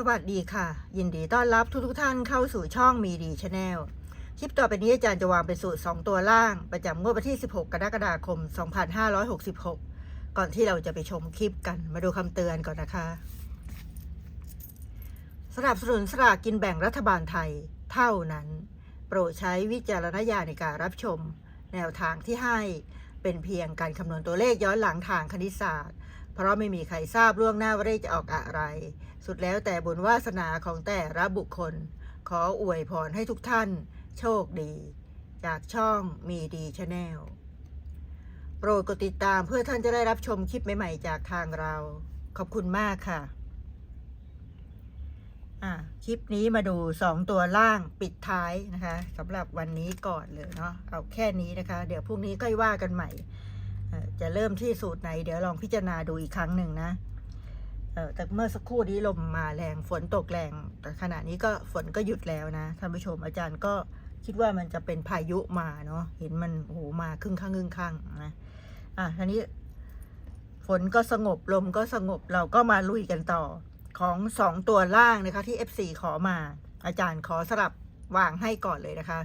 สวัสดีค่ะ ยินดีต้อนรับทุกทุกท่านเข้าสู่ช่องมีดีชาแนลคลิปต่อไปนี้อาจารย์จะวางเป็นสูตร 2 ตัวล่าง ประจำงวดวันที่ 16 กรกฎาคม 2566 ก่อนที่เราจะไปชมคลิปกันมาดูคำเตือนก่อนนะคะสนับสนุนสลากกินแบ่งรัฐบาลไทยเท่านั้น โปรดใช้วิจารณญาณในการรับชม แนวทางที่ให้เป็นเพียงการคำนวณตัวเลขย้อนหลังทางคณิตศาสตร์ เพราะไม่มีใครทราบล่วงหน้าว่าเลขจะออกอะไร สุดแล้วแต่บุญวาสนาของแต่ละบุคคล ขออวยพรให้ทุกท่าน โชคดี จากช่องมีดีชาแนลโปรดกดติดตามเพื่อท่านจะได้รับชมคลิปใหม่ๆ จากทางเรา ขอบคุณมากค่ะอะ คลิปนี้มาดู2ตัวล่างปิดท้ายนะคะสำหรับวันนี้ก่อนเลยเนาะเอาแค่นี้นะคะ เดี๋ยวพรุ่งนี้ค่อยว่ากันใหม่ จะเริ่มที่สูตรไหน เดี๋ยวลองพิจารณาดูอีกครั้งหนึ่งนะแต่เมื่อสักครู่นี้ลมมาแรงฝนตกแรง แต่ขณะนี้ก็ฝนก็หยุดแล้วนะท่านผู้ชมอาจารย์ก็คิดว่ามันจะเป็นพายุมาเนาะเห็นมันโอ้โหมาครึ่งข้างครึ่งข้างนะอะทีนี้ ฝนก็สงบลมก็สงบเราก็มาลุยกันต่อของสองตัวล่างนะคะ ที่ F4 ขอมา อาจารย์ขอสลับวางให้ก่อนเลยนะคะ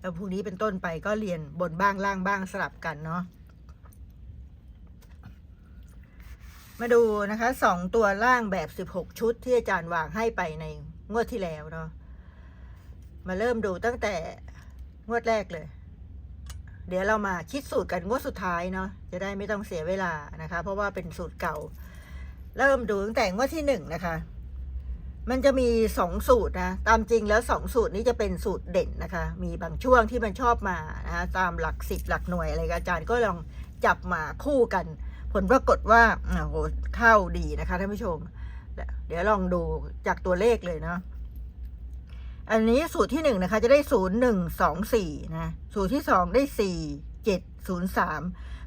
แล้วพรุ่งนี้เป็นต้นไปก็เรียนบนบ้างล่างบ้างสลับกันเนาะ มาดูนะคะสองตัวล่างแบบสิบหกชุดที่อาจารย์วางให้ไปในงวดที่แล้วเนาะมาเริ่มดูตั้งแต่งวดแรกเลย เดี๋ยวเรามาคิดสูตรกันงวดสุดท้ายเนาะจะได้ไม่ต้องเสียเวลานะคะ เพราะว่าเป็นสูตรเก่า เริ่มดูตั้งแต่งวดที่หนึ่งนะคะ มันจะมีสองสูตรนะตามจริงแล้วสองสูตรนี้จะเป็นสูตรเด่นนะคะ มีบางช่วงที่มันชอบมานะคะตามหลักสิบหลักหน่วยอะไรอาจารย์ก็ลองจับมาคู่กัน ผลปรากฏว่าโอ้โหเข้าดีนะคะท่านผู้ชม เดี๋ยวลองดูจากตัวเลขเลยเนาะอันนี้สูตรที่หนึ่งนะคะ จะได้ศูนย์หนึ่งสองสี่นะสูตรที่สองได้สี่เจ็ดศูนย์สาม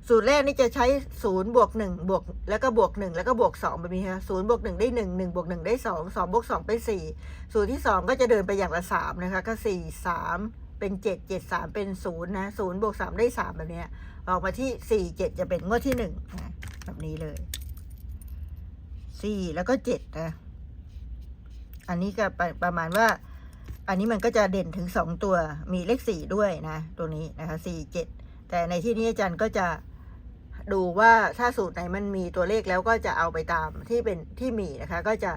สูตรแรกนี่จะใช้ศูนย์บวกหนึ่งบวกแล้วก็บวกหนึ่งแล้วก็บวกสองแบบนี้ค่ะศูนย์บวกหนึ่งได้หนึ่งหนึ่งบวกหนึ่งได้สองสองบวกสองเป็นสี่สูตรที่สองก็จะเดินไปอย่างละสามนะคะ ก็สี่สามเป็นเจ็ดเจ็ดสามเป็นศูนย์นะศูนย์บวกสามได้สามแบบนี้ออกมาที่สี่เจ็ดจะเป็นงวดที่หนึ่งนะ แบบนี้เลยสี่แล้วก็เจ็ดนะ อันนี้ก็ประประมาณว่า อันนี้มันก็จะเด่นถึงสองตัว มีเลขสี่ด้วยนะ ตัวนี้นะคะสี่เจ็ดแต่ในที่นี้อาจารย์ก็จะดูว่าถ้าสูตรไหนมันมีตัวเลขแล้วก็จะเอาไปตามที่เป็นที่มีนะคะ ก็จะ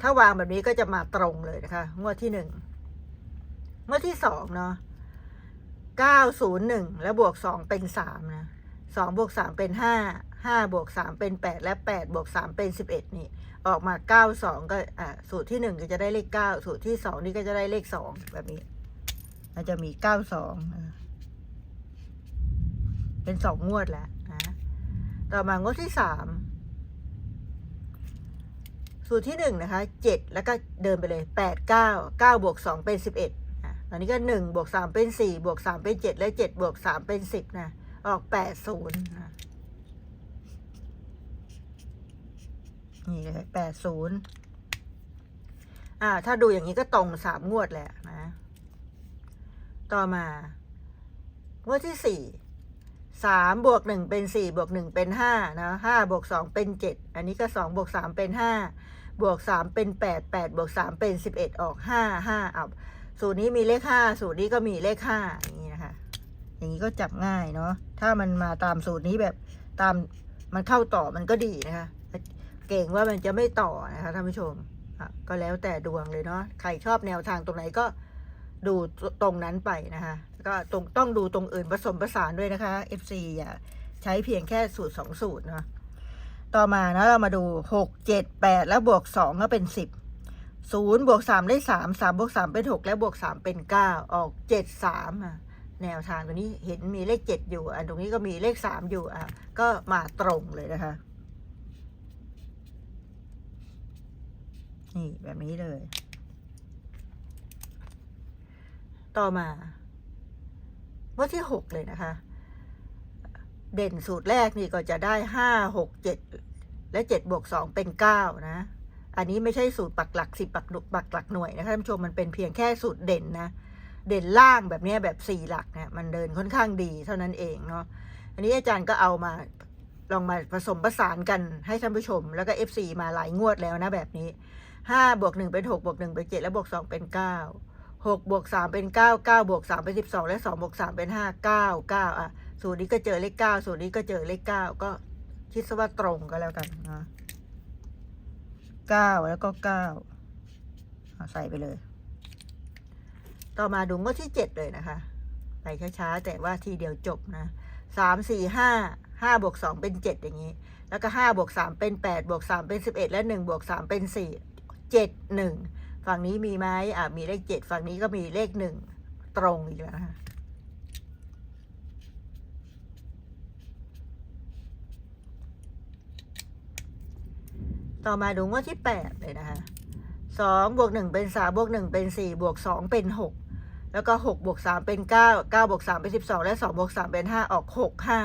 ถ้าวางแบบนี้ก็จะมาตรงเลยนะคะ งวดที่หนึ่งงวดที่สองเนาะเก้าศูนย์หนึ่งแล้วบวกสองเป็นสามนะสองบวกสามเป็นห้า ห้าบวกสามเป็นแปดและแปดบวกสามเป็นสิบเอ็ดนี่ ออกมาเก้าสองก็อ่าสูตรที่หนึ่งก็จะได้เลขเก้าสูตรที่สองนี่ก็จะได้เลขสองแบบนี้มันจะมีเก้าสองเป็นสองวดแล้วนะต่อมางวดที่สามสูตรที่หนึ่งนะคะเจ็ดแล้วก็เดินไปเลยแปดเก้าเก้าบวกสองเป็นสิบเอ็ดอะตอนนี้ก็หนึ่งบวกสามเป็นสี่บวกสามเป็นเจ็ดและเจ็ดบวกสามเป็นสิบนะ ออกแปดศูนย์ นี่เลยแปดศูนย์อ่า ถ้าดูอย่างนี้ก็ตรงสามงวดแหละนะ ต่อมา งวดที่สี่สามบวกหนึ่งเป็นสี่บวกหนึ่งเป็นห้านะห้าบวกสองเป็นเจ็ดอันนี้ก็สองบวกสามเป็นห้าบวกสามเป็นแปดแปดบวกสามเป็นสิบเอ็ดออกห้าห้าเอาสูตรนี้มีเลขห้าสูตรนี้ก็มีเลขห้าอย่างนี้นะคะ อย่างนี้ก็จับง่ายเนาะถ้ามันมาตามสูตรนี้แบบตามมันเข้าต่อมันก็ดีนะคะ เก่งว่ามันจะไม่ต่อนะคะท่านผู้ชมก็แล้วแต่ดวงเลยเนาะใครชอบแนวทางตรงไหนก็ดูตรงนั้นไปนะคะก็ตรงต้องดูตรงอื่นผสมผสานด้วยนะคะ FC อย่าใช้เพียงแค่สูตรสองสูตรเนาะต่อมานะเรามาดูหกเจ็ดแปดแล้วบวกสองก็เป็นสิบศูนย์บวกสามได้สามสามบวกสามเป็นหกแล้วบวกสามเป็นเก้าออกเจ็ดสามอะแนวทางตัวนี้เห็นมีเลขเจ็ดอยู่ อันตรงนี้ก็มีเลขสามอยู่อะก็มาตรงเลยนะคะ นี่แบบนี้เลย ต่อมาว่าที่หกเลยนะคะ เด่นสูตรแรกนี่ก็จะได้ห้าหกเจ็ดและเจ็ดบวกสองเป็นเก้านะ อันนี้ไม่ใช่สูตรปักหลักสิบปักหนุปักหลักหน่วยนะคะท่านผู้ชมมันเป็นเพียงแค่สูตรเด่นนะ เด่นล่างแบบนี้แบบสี่หลักเนี่ยมันเดินค่อนข้างดีเท่านั้นเองเนาะอันนี้อาจารย์ก็เอามาลองมาผสมผสานกันให้ท่านผู้ชม แล้วก็ FC มาหลายงวดแล้วนะแบบนี้ ห้าบวกหนึ่งเป็นหกบวกหนึ่งเป็นเจ็ดแล้วบวกสองเป็นเก้าหกบวกสามเป็นเก้าเก้าบวกสามเป็นสิบสองและสองบวกสามเป็นห้าเก้าเก้าอะสูตรนี้ก็เจอเลขเก้าสูตรนี้ก็เจอเลขเก้าก็คิดซะว่าตรงก็แล้วกันนะเก้าแล้วก็เก้าใส่ไปเลย ต่อมาดูงวดที่เจ็ดเลยนะคะ ไปช้าๆ แต่ว่าทีเดียวจบนะสามสี่ห้าห้าบวกสองเป็นเจ็ดอย่างนี้ แล้วก็ห้าบวกสามเป็นแปดบวกสามเป็นสิบเอ็ดและหนึ่งบวกสามเป็นสี่ เจ็ดหนึ่งฝั่งนี้มีไหมอะมีเลขเจ็ดฝั่งนี้ก็มีเลขหนึ่งตรงอีกแล้วนะคะต่อมาดูงวดที่แปดเลยนะคะสองบวกหนึ่งเป็นสามบวกหนึ่งเป็นสี่บวกสองเป็นหกแล้วก็หกบวกสามเป็นเก้าเก้าบวกสามเป็นสิบสองและสองบวกสามเป็นห้าออกหกห้า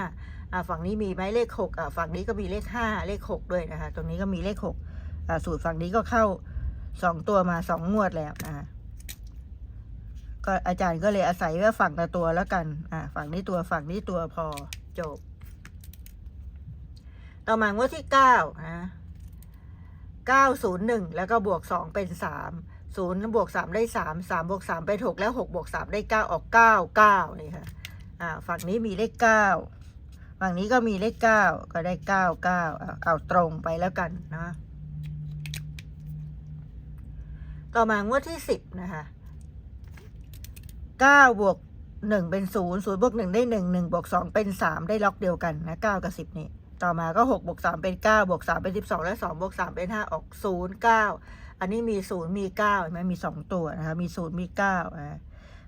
อ่าฝั่งนี้มีไหมเลขหกอ่าฝั่งนี้ก็มีเลขห้าเลขหกด้วยนะคะ ตรงนี้ก็มีเลขหกอ่าสูตรฝั่งนี้ก็เข้า สองตัวมาสองงวดแล้วนะคะก็อาจารย์ก็เลยอาศัยว่าฝั่งละตัวแล้วกัน อ่า ฝั่งนี้ตัวฝั่งนี้ตัวพอจบ ต่อมางวดที่เก้านะเก้าศูนย์หนึ่งแล้วก็บวกสองเป็นสามศูนย์บวกสามได้สามสามบวกสามเป็นหกแล้วหกบวกสามได้เก้าออกเก้าเก้านี่ค่ะ อ่า ฝั่งนี้มีเลขเก้าฝั่งนี้ก็มีเลขเก้าก็ได้เก้าเก้าเอาตรงไปแล้วกันนะ ต่อมางวดที่สิบนะคะเก้าบวกหนึ่งเป็นศูนย์ศูนย์บวกหนึ่งได้หนึ่งหนึ่งบวกสองเป็นสามได้ล็อกเดียวกันนะเก้ากับสิบนี่ต่อมาก็หกบวกสามเป็นเก้าบวกสามเป็นสิบสองและสองบวกสามเป็นห้าออกศูนย์เก้าอันนี้มีศูนย์มีเก้าเห็นไหมมีสองตัวนะคะมีศูนย์มีเก้านะ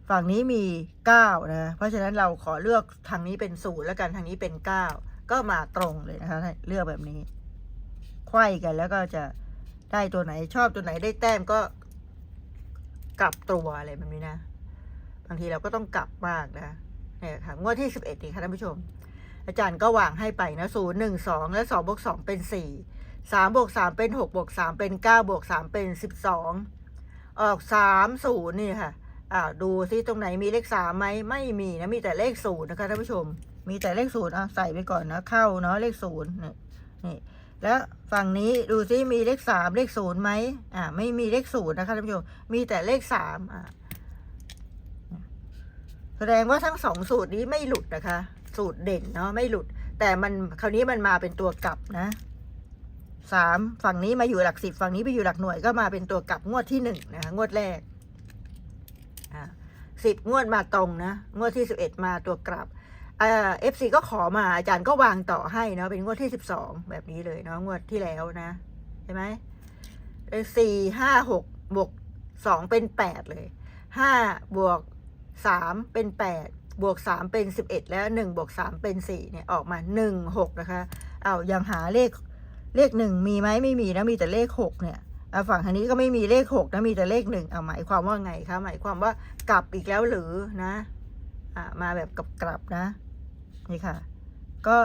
ฝั่งนี้มีเก้านะเพราะฉะนั้นเราขอเลือกทางนี้เป็นศูนย์แล้วกันทางนี้เป็นเก้าก็มาตรงเลยนะคะเลือกแบบนี้ไขว้กันแล้วก็จะได้ตัวไหนชอบตัวไหนได้แต้มก็ กลับตัวอะไรแบบนี้นะ บางทีเราก็ต้องกลับมากนะเนี่ยค่ะงวดที่สิบเอ็ดนี่ค่ะท่านผู้ชม อาจารย์ก็วางให้ไปนะศูนย์หนึ่งสองและสองบวกสองเป็นสี่สามบวกสามเป็นหกบวกสามเป็นเก้าบวกสามเป็นสิบสองออกสามศูนย์นี่ค่ะอ่าดูซิตรงไหนมีเลขสามไหมไม่มีนะมีแต่เลขศูนย์นะคะท่านผู้ชม มีแต่เลขศูนย์อะใส่ไปก่อนนะเข้าเนาะเลขศูนย์นี่นี่ แล้วฝั่งนี้ดูซิมีเลขสามเลขศูนย์ไหมอ่าไม่มีเลขศูนย์นะคะท่านผู้ชมมีแต่เลขสามอ่าแสดงว่าทั้งสองสูตรนี้ไม่หลุดนะคะ สูตรเด่นเนาะไม่หลุด แต่มันคราวนี้มันมาเป็นตัวกลับนะสามฝั่งนี้มาอยู่หลักสิบฝั่งนี้ไปอยู่หลักหน่วยก็มาเป็นตัวกลับงวดที่หนึ่งนะคะงวดแรกอ่าสิบงวดมาตรงนะ งวดที่สิบเอ็ดมาตัวกลับ เอ่อฟซีก็ขอมาอาจารย์ก็วางต่อให้เนาะเป็นงวดที่สิบสองแบบนี้เลยเนาะงวดที่แล้วนะใช่ไหมสี่ห้าหกบวกสองเป็นแปดเลยห้าบวกสามเป็นแปดบวกสามเป็นสิบเอ็ดแล้วหนึ่งบวกสามเป็นสี่เนี่ยออกมาหนึ่งหกนะคะเอายังหาเลขเลขหนึ่งมีไหมไม่มีนะมีแต่เลขหกเนี่ยฝั่งทางนี้ก็ไม่มีเลขหกนะมีแต่เลขหนึ่งเอาหมายความว่าไงคะหมายความว่ากลับอีกแล้วหรือนะอ่ามาแบบกลับกลับนะ นี่ค่ะ ก็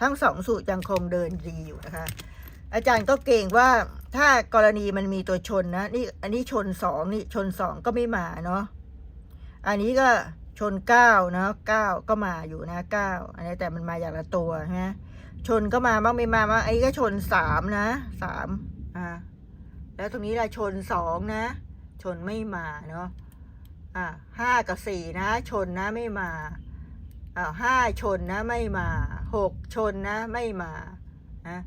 ทั้งสองสูตรยังคงเดินดีอยู่นะคะ อาจารย์ก็เก่งว่าถ้ากรณีมันมีตัวชนนะนี่อันนี้ชนสองนี่ชนสองก็ไม่มาเนาะอันนี้ก็ชนเก้าเนาะเก้าก็มาอยู่นะเก้าอันนี้แต่มันมาอย่างละตัวนะชนก็มาบ้างไม่มาบ้างอันนี้ก็ชนสามนะสามอ่าแล้วตรงนี้ละชนสองนะ ชนไม่มาเนาะอ่าห้ากับสี่นะ ชนนะไม่มา อ่าวห้าชนนะไม่มาหกชนนะไม่มานะ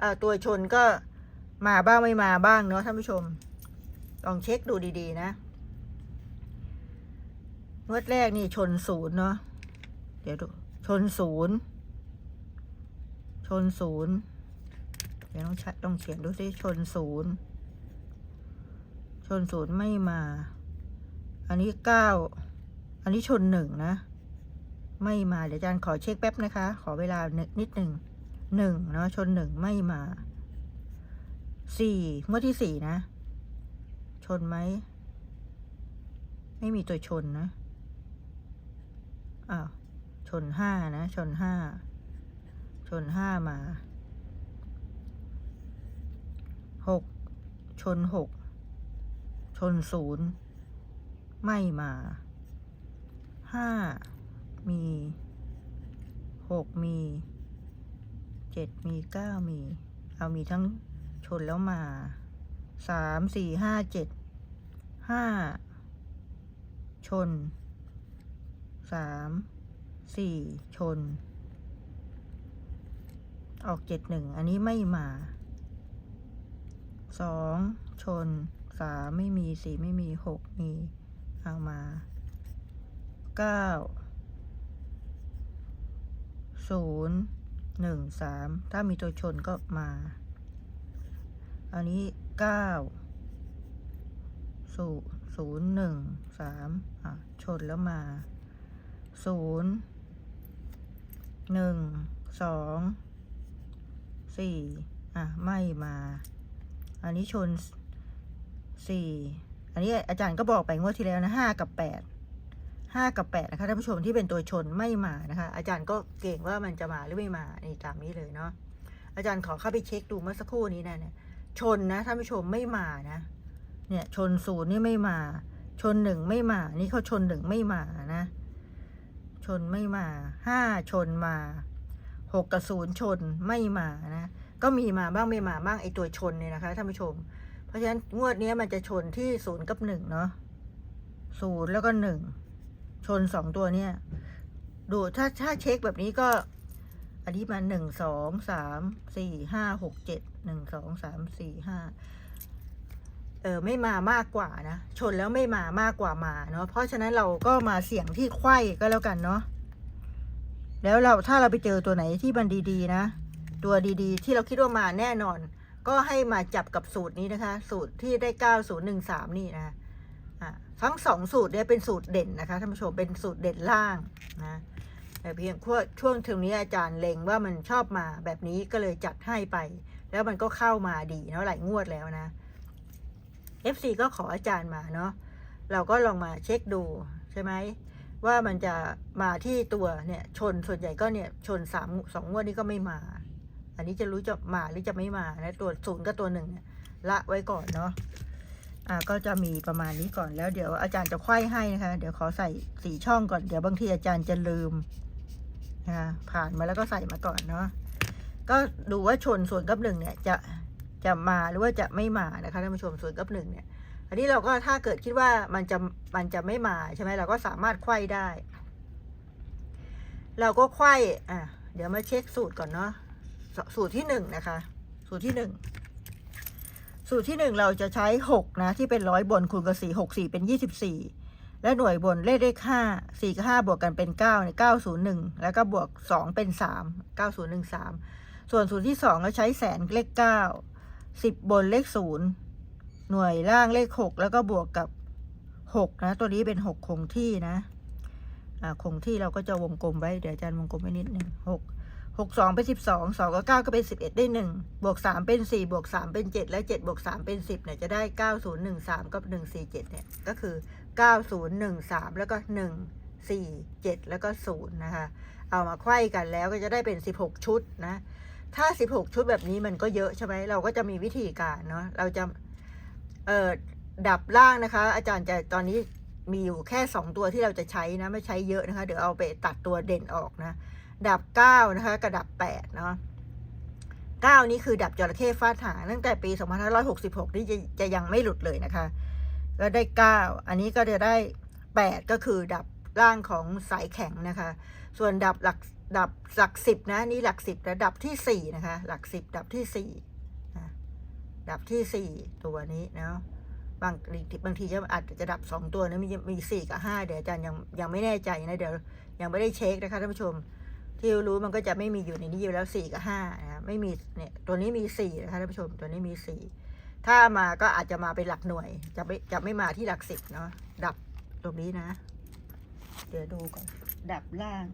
อ่าตัวชนก็มาบ้างไม่มาบ้างเนาะท่านผู้ชม ลองเช็คดูดีๆ นะงวดแรกนี่ชนศูนย์เนาะเดี๋ยวดูชนศูนย์ชนศูนย์เดี๋ยวต้องชัดต้องเขียนดูสิชนศูนย์ชนศูนย์ไม่มา อันนี้เก้าอันนี้ชนหนึ่งนะ ไม่มาเดี๋ยวอาจารย์ขอเช็คแป๊บนะคะ ขอเวลานิดหนึ่งหนึ่งเนาะชนหนึ่งไม่มาสี่งวดที่สี่นะ ชนไหม ไม่มีตัวชนนะอ้าวชนห้านะ ชนห้าชนห้ามาหกชนหกชนศูนย์ไม่มาห้า มีหกมีเจ็ดมีเก้ามี เอามีทั้งชนแล้วมาสามสี่ห้าเจ็ดห้าชนสามสี่ชน ออกเจ็ดหนึ่งอันนี้ไม่มาสองชนสามไม่มีสี่ไม่มีหกมี เอามาเก้า ศูนย์หนึ่งสามถ้ามีตัวชนก็มา อันนี้เก้าศูนย์ศูนย์หนึ่งสามอะชนแล้วมาศูนย์หนึ่งสองสี่อะไม่มา อันนี้ชนสี่อันนี้อาจารย์ก็บอกไปงวดที่แล้วนะห้ากับแปด ห้ากับแปดนะคะท่านผู้ชมที่เป็นตัวชนไม่มานะคะ อาจารย์ก็เก่งว่ามันจะมาหรือไม่มานี่ตามนี้เลยเนาะอาจารย์ขอเข้าไปเช็คดูเมื่อสักครู่นี้นะเนี่ยชนนะท่านผู้ชมไม่มานะเนี่ยชนศูนย์นี่ไม่มา ชนหนึ่งไม่มา นี่เขาชนหนึ่งไม่มานะ ชนไม่มาห้าชนมาหกกับศูนย์ชนไม่มานะก็มีมาบ้างไม่มาบ้างไอตัวชนเนี่ยนะคะท่านผู้ชม เพราะฉะนั้นงวดนี้มันจะชนที่ศูนย์กับหนึ่งเนาะศูนย์แล้วก็หนึ่ง ชนสองตัวเนี่ย ดูถ้าถ้าเช็คแบบนี้ก็ อันนี้มาหนึ่งสองสามสี่ห้าหกเจ็ดหนึ่งสองสามสี่ห้าเออไม่มามากกว่านะ ชนแล้วไม่มามากกว่ามาเนาะเพราะฉะนั้นเราก็มาเสี่ยงที่ไข้ก็แล้วกันเนาะแล้วเราถ้าเราไปเจอตัวไหนที่มันดีๆ นะ ตัวดีๆ ที่เราคิดว่ามาแน่นอน ก็ให้มาจับกับสูตรนี้นะคะ สูตรที่ได้เก้าศูนย์หนึ่งสามนี่นะ ทั้งสองสูตรเนี่ยเป็นสูตรเด่นนะคะท่านผู้ชมเป็นสูตรเด่นล่างนะแต่เพียงช่วงถึงนี้อาจารย์เล็งว่ามันชอบมาแบบนี้ก็เลยจัดให้ไป แล้วมันก็เข้ามาดีเนาะหลายงวดแล้วนะ FC ก็ขออาจารย์มาเนาะเราก็ลองมาเช็คดูใช่ไหมว่ามันจะมาที่ตัวเนี่ยชนส่วนใหญ่ก็เนี่ยชนสามสองงวดนี้ก็ไม่มา อันนี้จะรู้จะมาหรือจะไม่มานะตัวศูนย์กับตัวหนึ่งละไว้ก่อนเนาะ อ่าก็จะมีประมาณนี้ก่อนแล้วเดี๋ยวอาจารย์จะไขว้ให้นะคะ เดี๋ยวขอใส่สีช่องก่อนเดี๋ยวบางทีอาจารย์จะลืมนะคะผ่านมาแล้วก็ใส่มาก่อนเนาะก็ดูว่าชนส่วนกับหนึ่งเนี่ยจะจะมาหรือว่าจะไม่มานะคะท่านผู้ชมส่วนกับหนึ่งเนี่ย อันนี้เราก็ถ้าเกิดคิดว่ามันจะมันจะไม่มาใช่ไหมเราก็สามารถไขว้ได้ เราก็ไขว้อะเดี๋ยวมาเช็คสูตรก่อนเนาะสสูตรที่หนึ่งนะคะ สูตรที่หนึ่ง สูตรที่หนึ่งเราจะใช้หกนะ ที่เป็นร้อยบนคูณกับสี่หกสี่เป็นยี่สิบสี่และหน่วยบนเลขเลขห้าสี่กับห้าบวกกันเป็นเก้าเนี่ยเก้าศูนย์หนึ่งแล้วก็บวกสองเป็นสามเก้าศูนย์หนึ่งสามส่วนสูตรที่สองเราใช้แสนเลขเก้าสิบบนเลขศูนย์หน่วยล่างเลขหกแล้วก็บวกกับหกนะ ตัวนี้เป็นหกคงที่นะคงที่เราก็จะวงกลมไว้ เดี๋ยวอาจารย์วงกลมไว้นิดหนึ่งหก หกสองเป็นสิบสองสองกับเก้าก็เป็นสิบเอ็ดได้หนึ่งบวกสามเป็นสี่บวกสามเป็นเจ็ดและเจ็ดบวกสามเป็นสิบเนี่ยจะได้เก้าศูนย์หนึ่งสามกับหนึ่งสี่เจ็ดเนี่ยก็คือเก้าศูนย์หนึ่งสามแล้วก็หนึ่งสี่เจ็ดแล้วก็ศูนย์นะคะเอามาไขว้กันแล้วก็จะได้เป็นสิบหกชุดนะ ถ้าสิบหกชุดแบบนี้มันก็เยอะใช่ไหมเราก็จะมีวิธีการเนาะเราจะเอ่อดับล่างนะคะ อาจารย์จะตอนนี้มีอยู่แค่สองตัวที่เราจะใช้นะ ไม่ใช้เยอะนะคะ เดี๋ยวเอาไปตัดตัวเด่นออกนะ ดับเก้านะคะกับดับแปดเนาะเก้านี้คือดับจระเข้ฟาดหางตั้งแต่ปี 2566 นี่จะจะยังไม่หลุดเลยนะคะ ก็ได้เก้าอันนี้ก็จะได้แปดก็คือดับร่างของสายแข็งนะคะ ส่วนดับหลักดับหลักสิบนะนี่หลักสิบแล้วดับที่สี่นะคะ หลักสิบดับที่สี่ดับที่สี่ตัวนี้เนาะบางทีบางทีจะอาจจะดับสองตัวนะมีมีสี่กับห้าเดี๋ยวอาจารย์ยังยังไม่แน่ใจนะเดี๋ยวยังไม่ได้เช็คนะคะท่านผู้ชม ที่รู้มันก็จะไม่มีอยู่ในนี้อยู่แล้วสี่กับห้านะไม่มีเนี่ยตัวนี้มีสี่นะคะท่านผู้ชมตัวนี้มีสี่ถ้ามาก็อาจจะมาเป็นหลักหน่วย จะไม่จะไม่มาที่หลักสิบเนาะดับตรงนี้นะ เดี๋ยวดูก่อนดับล่าง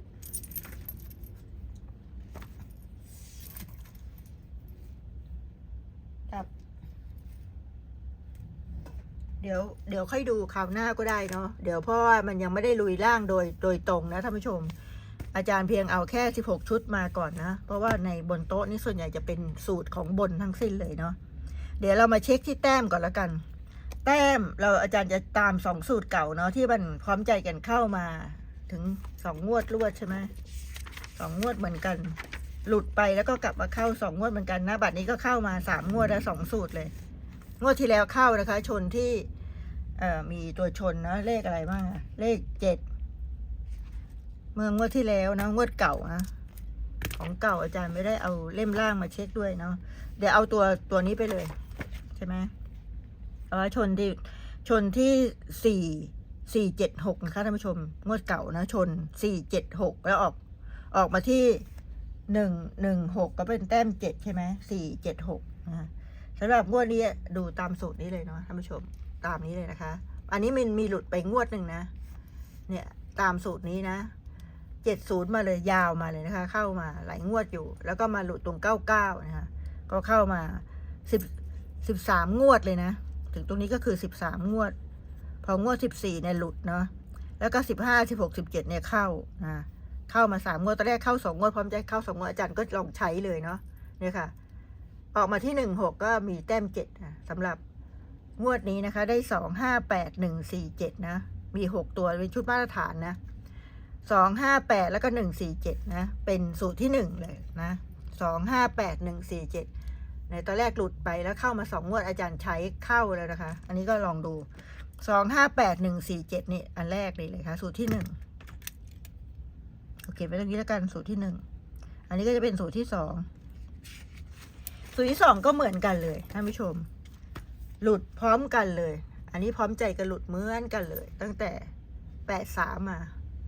ดับ เดี๋ยวเดี๋ยวค่อยดูคราวหน้าก็ได้เนาะเดี๋ยวเพราะว่ามันยังไม่ได้ลุยล่างโดยโดยตรงนะท่านผู้ชม อาจารย์เพียงเอาแค่ 16 ชุดมาก่อนนะ เพราะว่าในบนโต๊ะนี่ส่วนใหญ่จะเป็นสูตรของบนทั้งสิ้นเลยเนาะ เดี๋ยวเรามาเช็คที่แต้มก่อนละกัน แต้มเราอาจารย์จะตามสองสูตรเก่าเนาะที่มันพร้อมใจกันเข้ามาถึงสองงวดรวดใช่ไหมสองงวดเหมือนกัน หลุดไปแล้วก็กลับมาเข้าสองงวดเหมือนกันนะบัดนี้ก็เข้ามาสามงวดแล้วสองสูตรเลย งวดที่แล้วเข้านะคะ ชนที่เออมีตัวชนนะเลขอะไรบ้างเลขเจ็ด เมื่องวดที่แล้วนะงวดเก่านะของเก่าอาจารย์ไม่ได้เอาเล่มล่างมาเช็คด้วยเนาะเดี๋ยวเอาตัวตัวนี้ไปเลย ใช่ไหมเอาไว้ชนที่ชนที่สี่สี่เจ็ดหกนะคะท่านผู้ชมงวดเก่านะ ชนสี่เจ็ดหกแล้วออกออกมาที่หนึ่งหนึ่งหกก็เป็นแต้มเจ็ดใช่ไหมสี่เจ็ดหกนะสำหรับงวดนี้ดูตามสูตรนี้เลยเนาะท่านผู้ชมตามนี้เลยนะคะ อันนี้มันมีหลุดไปงวดหนึ่งนะ เนี่ยตามสูตรนี้นะ เจ็ดศูนย์มาเลยยาวมาเลยนะคะ เข้ามาหลายงวดอยู่ แล้วก็มาหลุดตรงเก้าเก้านะคะก็เข้ามาสิบสิบสามงวดเลยนะ ถึงตรงนี้ก็คือสิบสามงวด พองวดสิบสี่เนี่ยหลุดเนาะแล้วก็สิบห้าสิบหกสิบเจ็ดเนี่ยเข้านะเข้ามาสามงวดตอนแรกเข้าสองงวดพร้อมจะเข้าสองงวดอาจารย์ก็ลองใช้เลยเนาะเนี่ยค่ะ ออกมาที่หนึ่งหกก็มีแต้มเจ็ดนะสำหรับงวดนี้นะคะ ได้สองห้าแปดหนึ่งสี่เจ็ดนะ มีหกตัวเป็นชุดมาตรฐานนะ สองห้าแปดแล้วก็หนึ่งสี่เจ็ดนะ เป็นสูตรที่หนึ่งเลยนะสองห้าแปดหนึ่งสี่เจ็ดในตอนแรกหลุดไปแล้วเข้ามาสองงวดอาจารย์ใช้เข้าแล้วนะคะ อันนี้ก็ลองดูสองห้าแปดหนึ่งสี่เจ็ดนี่อันแรกเลยเลยค่ะ สูตรที่หนึ่งโอเคไปตรงนี้แล้วกันสูตรที่หนึ่งอันนี้ก็จะเป็นสูตรที่สองสูตรที่สองก็เหมือนกันเลยท่านผู้ชม หลุดพร้อมกันเลย อันนี้พร้อมใจกันหลุดเหมือนกันเลย ตั้งแต่แปดสามมา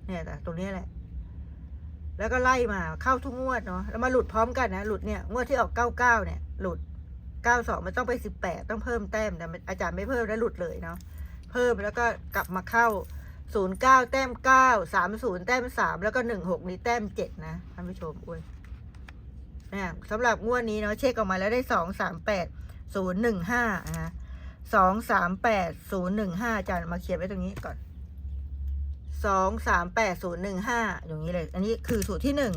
เนี่ยแต่ตรงนี้แหละ แล้วก็ไล่มาเข้าทุกงวดเนาะแล้วมาหลุดพร้อมกันนะหลุดเนี่ยงวดที่ออกเก้าเก้าเนี่ย หลุดเก้าสองมันต้องไปสิบแปดต้องเพิ่มแต้มแต่อาจารย์ไม่เพิ่มแล้วหลุดเลยเนาะเพิ่มแล้วก็กลับมาเข้าศูนย์เก้าแต้มเก้าสามศูนย์แต้มสามแล้วก็หนึ่งหกนี่แต้มเจ็ดนะท่านผู้ชมอุ้ยเนี่ยสำหรับงวดนี้เนาะเช็คออกมาแล้วได้สองสามแปดศูนย์หนึ่งห้านะสองสามแปดศูนย์หนึ่งห้าอาจารย์มาเขียนไว้ตรงนี้ก่อน สองสามแปดศูนย์หนึ่งห้าอย่างนี้เลย อันนี้คือสูตรที่หนึ่ง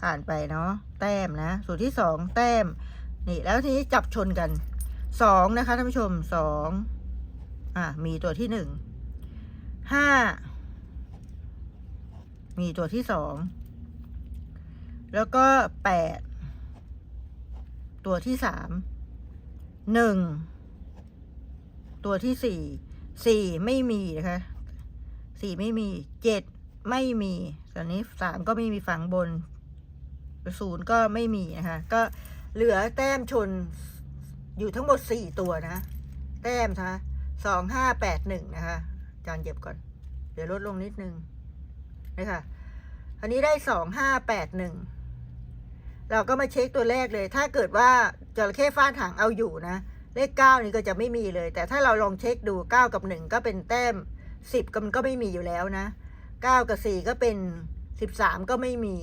ผ่านไปเนาะแต้มนะ สูตรที่สองแต้ม นี่แล้วทีนี้จับชนกันสองนะคะท่านผู้ชมสองอะมีตัวที่หนึ่งห้ามีตัวที่สองแล้วก็แปดตัวที่สามหนึ่งตัวที่สี่สี่ไม่มีนะคะ สี่ไม่มีเจ็ดไม่มีตอนนี้สามก็ไม่มีฝั่งบนศูนย์ก็ไม่มีนะคะ ก็เหลือแต้มชนอยู่ทั้งหมดสี่ตัวนะ แต้มนะคะสองห้าแปดหนึ่งนะคะจารย์เก็บก่อน เดี๋ยวลดลงนิดนึงนะคะอันนี้ได้สองห้าแปดหนึ่งเราก็มาเช็คตัวแรกเลย ถ้าเกิดว่าจระเข้ฟาดหางเอาอยู่นะ เลขเก้านี่ก็จะไม่มีเลย แต่ถ้าเราลองเช็คดูเก้ากับหนึ่งก็เป็นแต้ม สิบก็มันก็ไม่มีอยู่แล้วนะเก้ากับสี่ก็เป็นสิบสามก็ไม่มี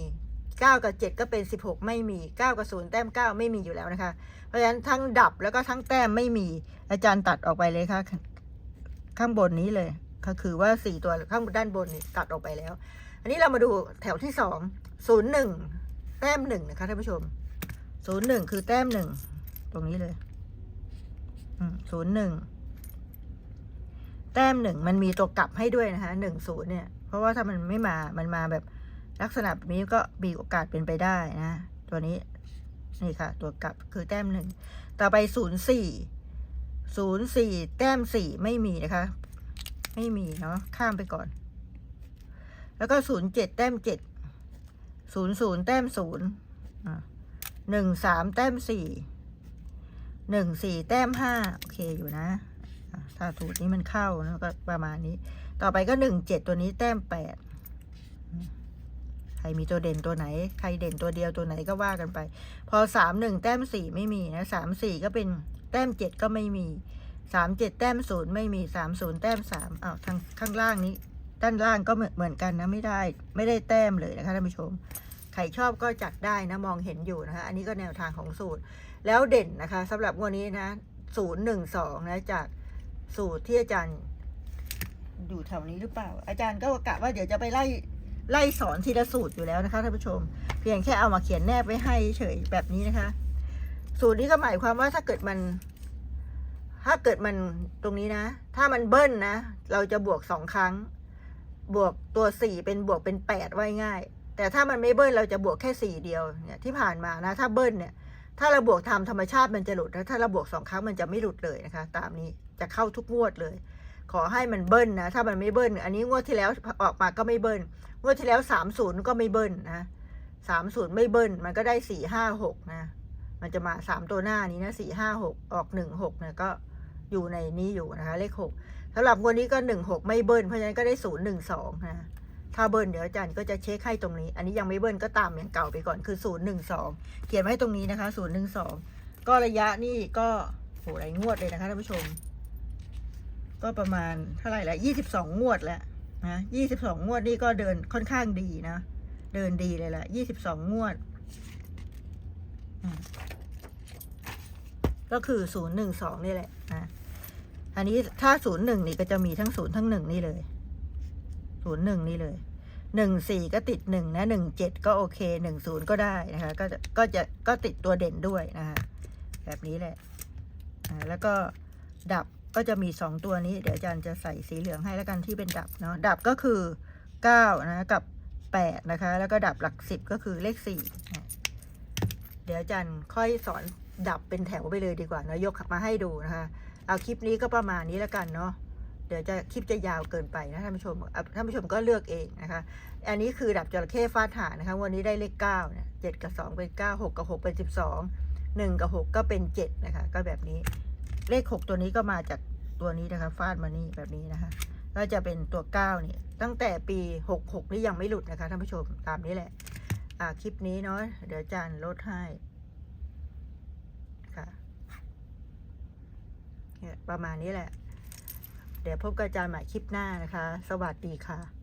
เก้ากับเจ็ดก็เป็นสิบหกไม่มีเก้ากับศูนย์แต้มเก้าไม่มีอยู่แล้วนะคะ เพราะฉะนั้นทั้งดับแล้วก็ทั้งแต้มไม่มีอาจารย์ตัดออกไปเลยค่ะ ข้างบนนี้เลยก็คือว่าสี่ตัวข้างด้านบนนี่ตัดออกไปแล้ว อันนี้เรามาดูแถวที่สองศูนย์หนึ่งแต้มหนึ่งนะคะท่านผู้ชมศูนย์หนึ่งคือแต้มหนึ่งตรงนี้เลยศูนย์หนึ่ง แต้มหนึ่งมันมีตัวกลับให้ด้วยนะคะหนึ่งศูนย์เนี่ย เพราะว่าถ้ามันไม่มา มันมาแบบลักษณะแบบนี้ก็มีโอกาสเป็นไปได้นะ ตัวนี้นี่ค่ะ ตัวกลับคือแต้มหนึ่งต่อไปศูนย์สี่ศูนย์สี่แต้มสี่ไม่มีนะคะ ไม่มีเนาะข้ามไปก่อน แล้วก็ศูนย์เจ็ดแต้มเจ็ดศูนย์ศูนย์แต้มศูนย์หนึ่งสามแต้มสี่หนึ่งสี่แต้มห้าโอเคอยู่นะอะ ถ้าสูตรนี้มันเข้านะก็ประมาณนี้ ต่อไปก็หนึ่งเจ็ดตัวนี้แต้มแปดใครมีตัวเด่นตัวไหน ใครเด่นตัวเดียวตัวไหนก็ว่ากันไป พอสามหนึ่งแต้มสี่ไม่มีนะสามสี่ก็เป็นแต้มเจ็ดก็ไม่มีสามเจ็ดแต้มศูนย์ไม่มีสามศูนย์แต้มสามอ้าวทางข้างล่างนี้ด้านล่างก็เหมือนเหมือนกันนะไม่ได้ ไม่ได้แต้มเลยนะคะท่านผู้ชมใครชอบก็จัดได้นะมองเห็นอยู่นะคะอันนี้ก็แนวทางของสูตร แล้วเด่นนะคะสำหรับงวดนี้นะศูนย์หนึ่งสองนะจาก สูตรที่อาจารย์อยู่แถวนี้หรือเปล่า อาจารย์ก็กะว่าเดี๋ยวจะไปไล่ไล่สอนทีละสูตรอยู่แล้วนะคะท่านผู้ชม เพียงแค่เอามาเขียนแนบไว้ให้เฉยแบบนี้นะคะ สูตรนี้ก็หมายความว่าถ้าเกิดมัน ถ้าเกิดมันตรงนี้นะ ถ้ามันเบิ้ลนะ เราจะบวกสองครั้ง บวกตัวสี่เป็นบวกเป็นแปดไว้ง่าย แต่ถ้ามันไม่เบิ้ลเราจะบวกแค่สี่เดียวเนี่ยที่ผ่านมานะ ถ้าเบิ้ลเนี่ย ถ้าเราบวกทำธรรมชาติมันจะหลุดนะถ้าเราบวกสองครั้งมันจะไม่หลุดเลยนะคะ ตามนี้จะเข้าทุกงวดเลย ขอให้มันเบิ้ลนะถ้ามันไม่เบิ้ลอันนี้งวดที่แล้วออกมาก็ไม่เบิ้ลงวดที่แล้วสามศูนย์ก็ไม่เบิ้ลนะสามศูนย์ไม่เบิ้ลมันก็ได้สี่ห้าหกนะ มันจะมาสามตัวหน้านี้นะสี่ห้าหกออกหนึ่งหกนะก็อยู่ในนี้อยู่นะคะ เลขหกสำหรับงวดนี้ก็หนึ่งหกไม่เบิ้ลเพราะฉะนั้นก็ได้ศูนย์หนึ่งสองนะ ถ้าเบิ้ลเดี๋ยวอาจารย์ก็จะเช็คให้ตรงนี้ อันนี้ยังไม่เบิ้ลก็ตามอย่างเก่าไปก่อนคือศูนย์หนึ่งสองเขียนไว้ตรงนี้นะคะศูนย์หนึ่งสองก็ระยะนี่ก็โหหลายงวดเลยนะคะท่านผู้ชม ก็ประมาณเท่าไหร่ละยี่สิบสองงวดแล้วนะยี่สิบสองงวดนี่ก็เดินค่อนข้างดีนะ เดินดีเลยแหละยี่สิบสองงวด ก็คือศูนย์หนึ่งสองนี่แหละนะอันนี้ถ้าศูนย์หนึ่งนี่ก็จะมีทั้งศูนย์ทั้งหนึ่งนี่เลย ศูนย์หนึ่งนี่เลยหนึ่งสี่ก็ติดหนึ่งนะหนึ่งเจ็ดก็โอเคหนึ่งศูนย์ก็ได้นะคะ ก็จะก็จะก็ติดตัวเด่นด้วยนะคะแบบนี้แหละแล้วก็ดับก็จะมีสองตัวนี้ เดี๋ยวอาจารย์จะใส่สีเหลืองให้แล้วกันที่เป็นดับเนาะดับก็คือเก้านะกับแปดนะคะ แล้วก็ดับหลักสิบก็คือเลขสี่เดี๋ยวอาจารย์ค่อยสอนดับเป็นแถวไปเลยดีกว่าเนาะยกมาให้ดูนะคะ เอาคลิปนี้ก็ประมาณนี้แล้วกันเนาะ เดี๋ยวจะคลิปจะยาวเกินไปนะท่านผู้ชมท่านผู้ชมก็เลือกเองนะคะ อันนี้คือดับจระเข้ฟาดหางนะคะ วันนี้ได้เลขเก้าเนี่ยเจ็ดกับสองเป็นเก้าหกกับหกเป็นสิบสองหนึ่งกับหกก็เป็นเจ็ดนะคะ ก็แบบนี้ เลขหกตัวนี้ก็มาจากตัวนี้นะคะฟาดมานี่แบบนี้นะคะ ก็จะเป็นตัวเก้านี่ยตั้งแต่ปีหกหกนี่ยังไม่หลุดนะคะท่านผู้ชมตามนี้แหละ อ่าคลิปนี้เนาะเดี๋ยวจารย์ลดให้ค่ะประมาณนี้แหละ เดี๋ยวพบกับอาจารย์ใหม่คลิปหน้านะคะ สวัสดีค่ะ